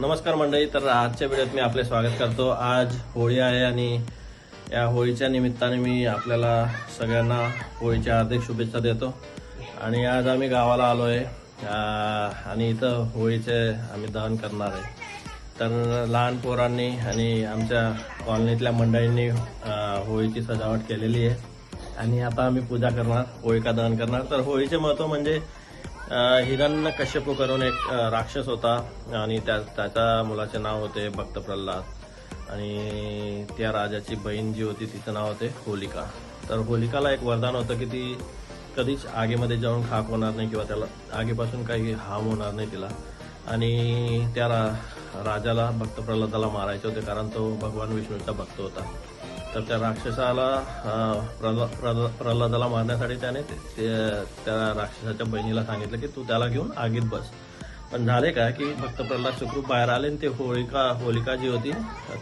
नमस्कार मंडळी तर आजच्या व्हिडिओत मी आपले स्वागत करतो. आज होळी आहे आणि या होळीच्या निमित्ताने मी आपल्याला सगळ्यांना होळीच्या हार्दिक शुभेच्छा देतो. आणि आज आम्ही गावाला आलो आहे आणि इथं होळीचे आम्ही दहन करणार आहे. तर लहान पोरांनी आणि आमच्या कॉलनीतल्या मंडळींनी होळीची सजावट केलेली आहे. आणि आता आम्ही पूजा करणार होळिका दहन करणार. तर होळीचे महत्त्व म्हणजे हिरण कश्यपू करून एक राक्षस होता आणि त्या त्याच्या मुलाचे नाव होते भक्त प्रल्हाद आणि त्या राजाची बहीण जी होती तिचं नाव होते होलिका. तर होलिकाला एक वरदान होतं की ती कधीच आगीमध्ये जाऊन खाक होणार नाही किंवा त्याला आगीपासून काही हाम होणार नाही तिला. आणि त्या रा राजाला भक्त प्रल्हादाला मारायचे होते कारण तो भगवान विष्णूचा भक्त होता. तर त्या राक्षसाला अं, प्रल्हादाला मारण्यासाठी त्याने ते- ते- त्या राक्षसाच्या बहिणीला सांगितलं की तू त्याला घेऊन आगीत बस. पण झाले काय की भक्त प्रल्हाद सुखरूप बाहेर आले आणि ते होळिका होलिका जी होती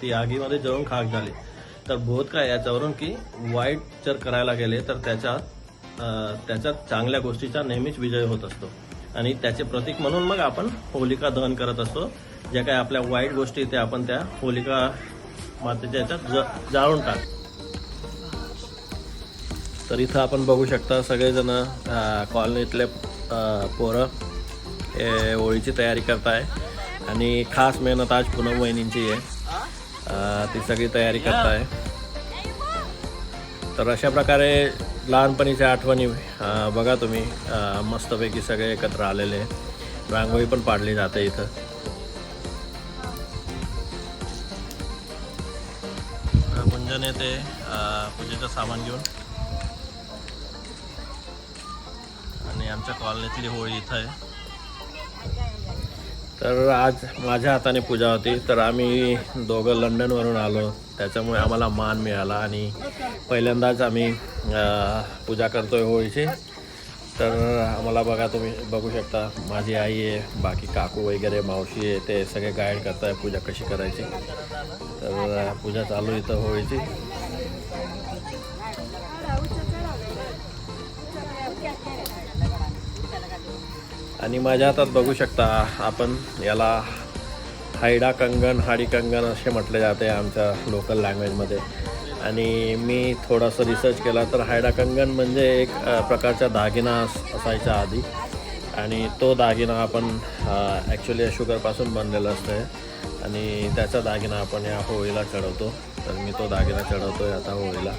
ती आगीमध्ये जळून खाक झाली. तर बोध काय याच्यावरून की वाईट जर करायला गेले तर त्याच्यात त्याच्यात चांगल्या गोष्टीचा नेहमीच विजय होत असतो. आणि त्याचे प्रतीक म्हणून मग आपण होलिका दहन करत असतो. ज्या काही आपल्या वाईट गोष्टी त्या आपण त्या होलिका मातेच्या याच्यात जाळून टाक. तर इथं आपण बघू शकता सगळेजण कॉलनीतले पोरं हे होळीची तयारी करताय. आणि खास मेहनत आज पूनम वहिनींची आहे. ती सगळी तयारी करताय. तर अशा प्रकारे लहानपणीच्या आठवणी बघा तुम्ही. मस्तपैकी सगळे एकत्र आलेले. रांगोळी पण पाडली जाते इथं. गुंजन येते पूजेचं सामान घेऊन. आणि आमच्या कॉलनीतली होळी इथं आहे. तर आज माझ्या हाताने पूजा होती. तर आम्ही दोघं लंडनवरून आलो. त्याच्यामुळे आम्हाला मान मिळाला. आणि पहिल्यांदाच आम्ही पूजा पूजा करतोय होळीची. तर आम्हाला बघा तुम्ही बघू शकता. माझी आई आहे बाकी काकू वगैरे मावशी आहे ते सगळे गाईड करताय पूजा कशी करायची. तर पूजा चालू इथं व्हायची आणि माझ्या हातात बघू शकता आपण याला हायडा कंगन हाडी कंगन असे म्हटले जाते आमच्या लोकल लँग्वेजमध्ये आणि मी थोडंसं रिसर्च केला तर हायडा कंगन म्हणजे एक प्रकारचा दागिना असायच्या असायचा आधी. आणि तो दागिना आपण ॲक्च्युली शुगरपासून बनलेला असतं आणि त्याचा दागिना आपण या होळीला चढवतो. तर मी तो दागिना चढवतो आहे आता होळीला.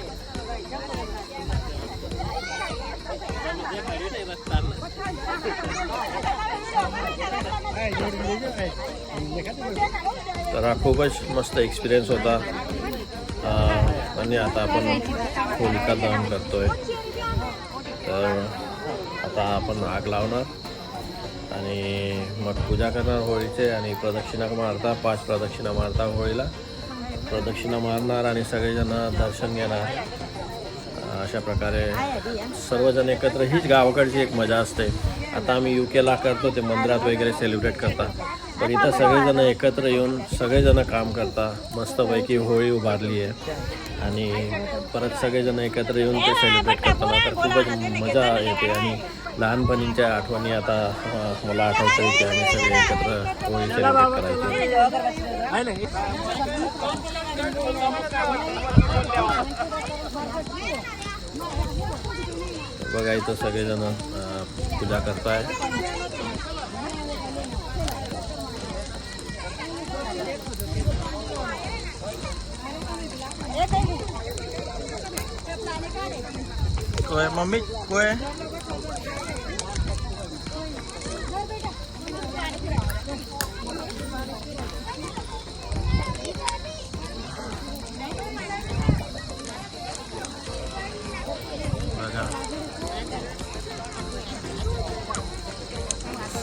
तर हा खूपच मस्त एक्सपिरियन्स होता. आणि आता आपण होलिका दहन करतोय. तर आता आपण आग लावणार आणि मग पूजा करणार होळीचे आणि प्रदक्षिणा मारता पाच प्रदक्षिणा मारता होळीला. प्रदक्षिणा मारणार आणि सगळेजण दर्शन घेणार. अशा प्रकारे सर्वजण एकत्र हीच गावाकडची एक मजा असते. आता आम्ही यू केला करतो ते मंदिरात वगैरे सेलिब्रेट करतात. पण इथं सगळेजण एकत्र येऊन सगळेजण काम करता. मस्तपैकी होळी उभारली आहे. आणि परत सगळेजण एकत्र येऊन ते सेलिब्रेट करताना तर खूपच मजा येते. आणि लहानपणीच्या आठवणी आता मला मला आठवतं की आम्ही सगळे एकत्र होळी सेलिब्रेट करायचो. बघा इथं सगळेजण पूजा करताय कोय मम्मी कोय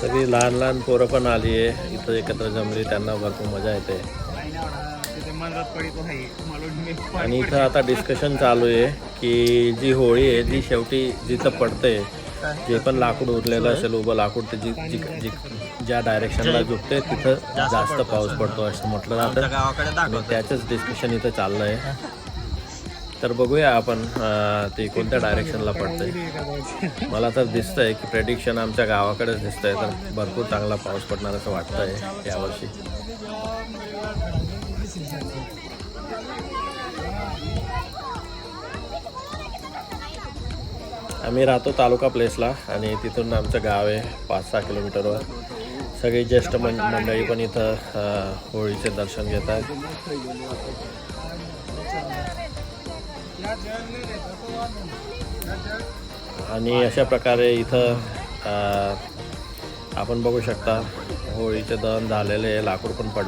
सगळी लहान लहान पोरं पण आली आहे. इथं एकत्र जमली त्यांना भरपूर मजा येते. आणि इथं आता डिस्कशन चालू आहे की जी होळी आहे ती शेवटी जिथं पडते जे पण लाकूड उरलेलं असेल उभं लाकूड ते जी जी जी- ज्या डायरेक्शनला झुकते तिथं जास्त पाऊस पडतो असं म्हटलं जातं. त्याचंच डिस्कशन इथं चाललं आहे तर बघूया आपण ते कोणत्या डायरेक्शनला पडतंय. मला तर दिसतंय की प्रेडिक्शन आमच्या गावाकडेच दिसतंय तर भरपूर चांगला पाऊस पडणार असं वाटतंय यावर्षी. आम्ही राहतो तालुका प्लेसला आणि तिथून आमचं गाव आहे पाच सहा किलोमीटरवर. सगळी ज्येष्ठ मं मंडळी पण इथं होळीचे दर्शन घेत आहेत. आणि अशा प्रकारे इथं आपण बघू शकता होळीचे दहन झालेले लाकूड पण पड